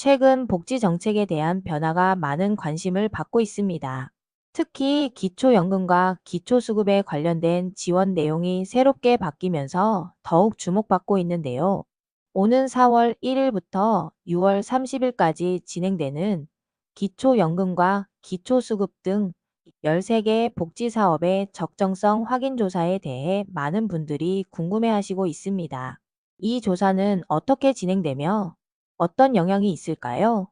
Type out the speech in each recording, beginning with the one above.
최근 복지 정책에 대한 변화가 많은 관심을 받고 있습니다. 특히 기초연금과 기초수급에 관련된 지원 내용이 새롭게 바뀌면서 더욱 주목받고 있는데요. 오는 4월 1일부터 6월 30일까지 진행되는 기초연금과 기초수급 등 13개 복지사업의 적정성 확인 조사에 대해 많은 분들이 궁금해하시고 있습니다. 이 조사는 어떻게 진행되며 어떤 영향이 있을까요?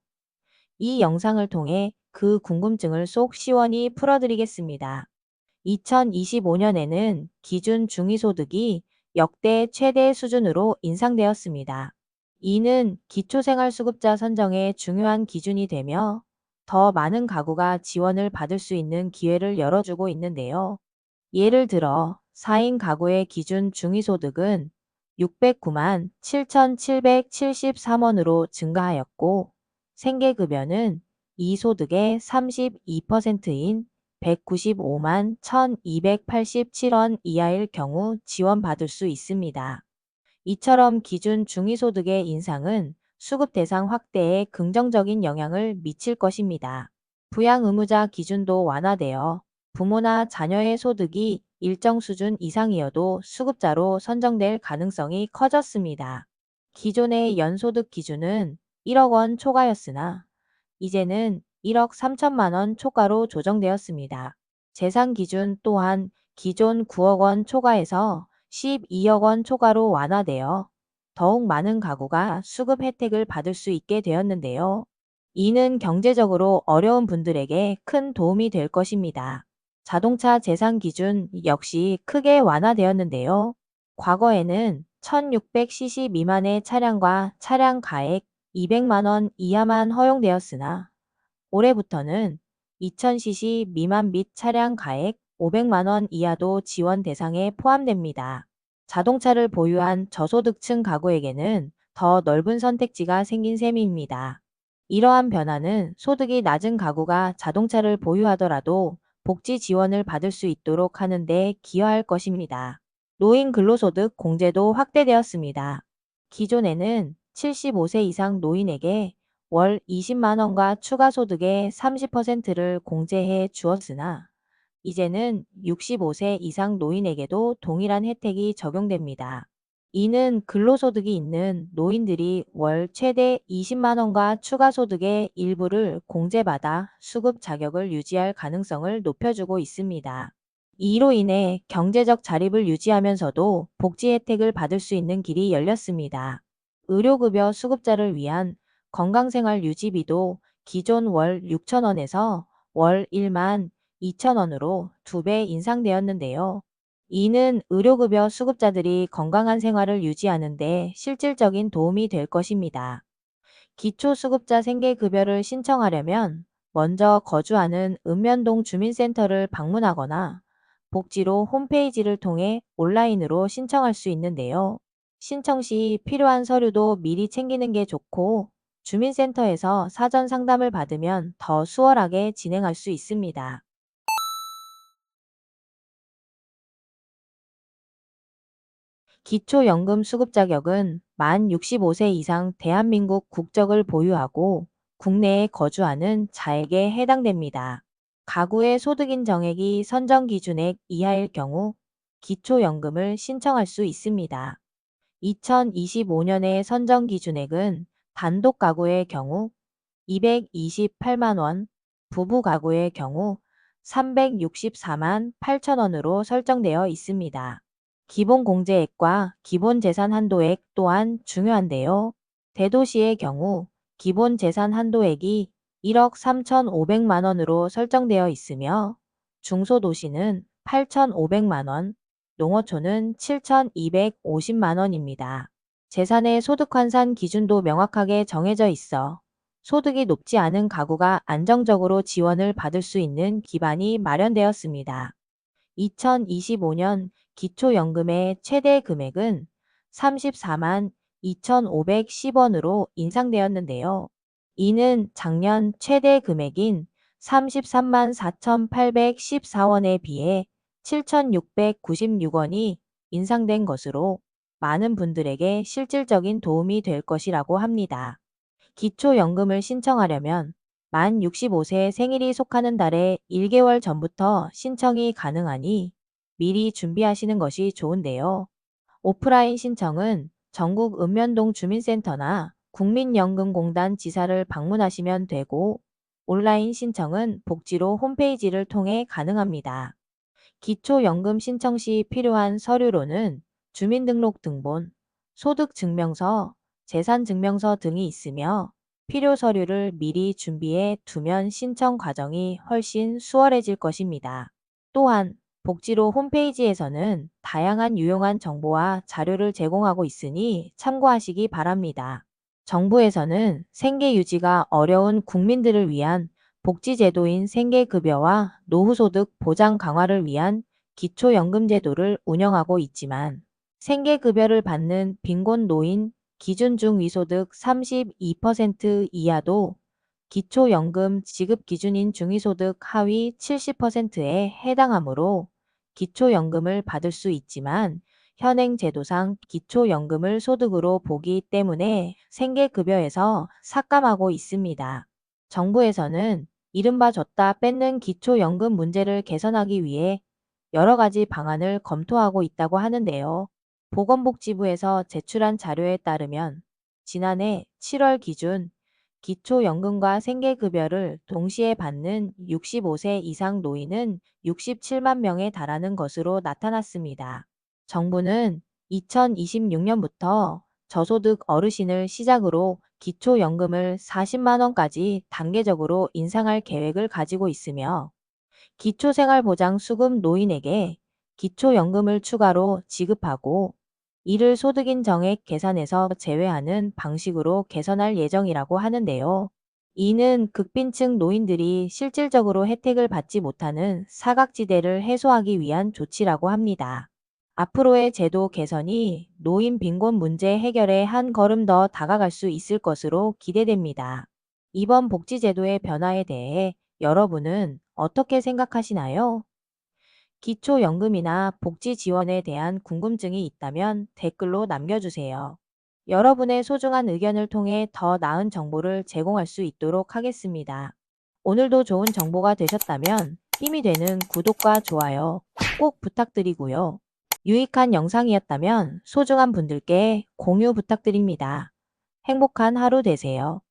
이 영상을 통해 그 궁금증을 쏙 시원히 풀어드리겠습니다. 2025년에는 기준 중위소득이 역대 최대 수준으로 인상되었습니다. 이는 기초생활수급자 선정의 중요한 기준이 되며 더 많은 가구가 지원을 받을 수 있는 기회를 열어주고 있는데요. 예를 들어 4인 가구의 기준 중위소득은 609만 7,773원으로 증가하였고 생계급여는 이 소득의 32%인 195만 1,287원 이하일 경우 지원받을 수 있습니다. 이처럼 기준 중위소득의 인상은 수급 대상 확대에 긍정적인 영향을 미칠 것입니다. 부양 의무자 기준도 완화되어 부모나 자녀의 소득이 일정 수준 이상이어도 수급자로 선정될 가능성이 커졌습니다. 기존의 연소득 기준은 1억 원 초과였으나 이제는 1억 3천만 원 초과로 조정되었습니다. 재산 기준 또한 기존 9억 원 초과에서 12억 원 초과로 완화되어 더욱 많은 가구가 수급 혜택을 받을 수 있게 되었는데요. 이는 경제적으로 어려운 분들에게 큰 도움이 될 것입니다. 자동차 재산 기준 역시 크게 완화되었는데요. 과거에는 1600cc 미만의 차량과 차량 가액 200만원 이하만 허용되었으나 올해부터는 2000cc 미만 및 차량 가액 500만원 이하도 지원 대상에 포함됩니다. 자동차를 보유한 저소득층 가구에게는 더 넓은 선택지가 생긴 셈입니다. 이러한 변화는 소득이 낮은 가구가 자동차를 보유하더라도 복지 지원을 받을 수 있도록 하는 데 기여할 것입니다. 노인 근로소득 공제도 확대되었습니다. 기존에는 75세 이상 노인에게 월 20만원과 추가 소득의 30%를 공제해 주었으나 이제는 65세 이상 노인에게도 동일한 혜택이 적용됩니다. 이는 근로소득이 있는 노인들이 월 최대 20만원과 추가소득의 일부를 공제받아 수급 자격을 유지할 가능성을 높여주고 있습니다. 이로 인해 경제적 자립을 유지하면서도 복지 혜택을 받을 수 있는 길이 열렸습니다. 의료급여 수급자를 위한 건강생활 유지비도 기존 월 6천원에서 월 1만 2천원으로 2배 인상되었는데요. 이는 의료급여 수급자들이 건강한 생활을 유지하는 데 실질적인 도움이 될 것입니다. 기초수급자 생계급여를 신청하려면 먼저 거주하는 읍면동 주민센터를 방문하거나 복지로 홈페이지를 통해 온라인으로 신청할 수 있는데요. 신청 시 필요한 서류도 미리 챙기는 게 좋고 주민센터에서 사전 상담을 받으면 더 수월하게 진행할 수 있습니다. 기초연금 수급 자격은 만 65세 이상 대한민국 국적을 보유하고 국내에 거주하는 자에게 해당됩니다. 가구의 소득인 정액이 선정 기준액 이하일 경우 기초연금을 신청할 수 있습니다. 2025년의 선정 기준액은 단독 가구의 경우 228만원, 부부 가구의 경우 364만 8천원으로 설정되어 있습니다. 기본 공제액과 기본 재산 한도액 또한 중요한데요. 대도시의 경우 기본 재산 한도액이 1억 3,500만 원으로 설정되어 있으며 중소도시는 8,500만 원, 농어촌은 7,250만 원입니다. 재산의 소득 환산 기준도 명확하게 정해져 있어 소득이 높지 않은 가구가 안정적으로 지원을 받을 수 있는 기반이 마련되었습니다. 2025년 기초연금의 최대 금액은 34만 2,510원으로 인상되었는데요. 이는 작년 최대 금액인 33만 4,814원에 비해 7,696원이 인상된 것으로 많은 분들에게 실질적인 도움이 될 것이라고 합니다. 기초연금을 신청하려면 만 65세 생일이 속하는 달에 1개월 전부터 신청이 가능하니 미리 준비하시는 것이 좋은데요. 오프라인 신청은 전국 읍면동 주민센터나 국민연금공단 지사를 방문하시면 되고 온라인 신청은 복지로 홈페이지를 통해 가능합니다. 기초연금 신청 시 필요한 서류로는 주민등록등본, 소득증명서, 재산증명서 등이 있으며 필요 서류를 미리 준비해 두면 신청 과정이 훨씬 수월해질 것입니다. 또한 복지로 홈페이지에서는 다양한 유용한 정보와 자료를 제공하고 있으니 참고하시기 바랍니다. 정부에서는 생계 유지가 어려운 국민들을 위한 복지제도인 생계급여와 노후소득 보장 강화를 위한 기초연금제도를 운영하고 있지만 생계급여를 받는 빈곤 노인 기준 중 위소득 32% 이하도 기초연금 지급 기준인 중위소득 하위 70%에 해당하므로 기초연금을 받을 수 있지만 현행 제도상 기초연금을 소득으로 보기 때문에 생계급여에서 삭감하고 있습니다. 정부에서는 이른바 줬다 뺏는 기초연금 문제를 개선하기 위해 여러 가지 방안을 검토하고 있다고 하는데요. 보건복지부에서 제출한 자료에 따르면 지난해 7월 기준 기초연금과 생계급여를 동시에 받는 65세 이상 노인은 67만 명에 달하는 것으로 나타났습니다. 정부는 2026년부터 저소득 어르신을 시작으로 기초연금을 40만원까지 단계적으로 인상할 계획을 가지고 있으며 기초생활보장 수급 노인에게 기초연금을 추가로 지급하고 이를 소득인 정액 계산에서 제외하는 방식으로 개선할 예정이라고 하는데요. 이는 극빈층 노인들이 실질적으로 혜택을 받지 못하는 사각지대를 해소하기 위한 조치라고 합니다. 앞으로의 제도 개선이 노인 빈곤 문제 해결에 한 걸음 더 다가갈 수 있을 것으로 기대됩니다. 이번 복지제도의 변화에 대해 여러분은 어떻게 생각하시나요? 기초연금이나 복지 지원에 대한 궁금증이 있다면 댓글로 남겨주세요. 여러분의 소중한 의견을 통해 더 나은 정보를 제공할 수 있도록 하겠습니다. 오늘도 좋은 정보가 되셨다면 힘이 되는 구독과 좋아요 꼭 부탁드리고요. 유익한 영상이었다면 소중한 분들께 공유 부탁드립니다. 행복한 하루 되세요.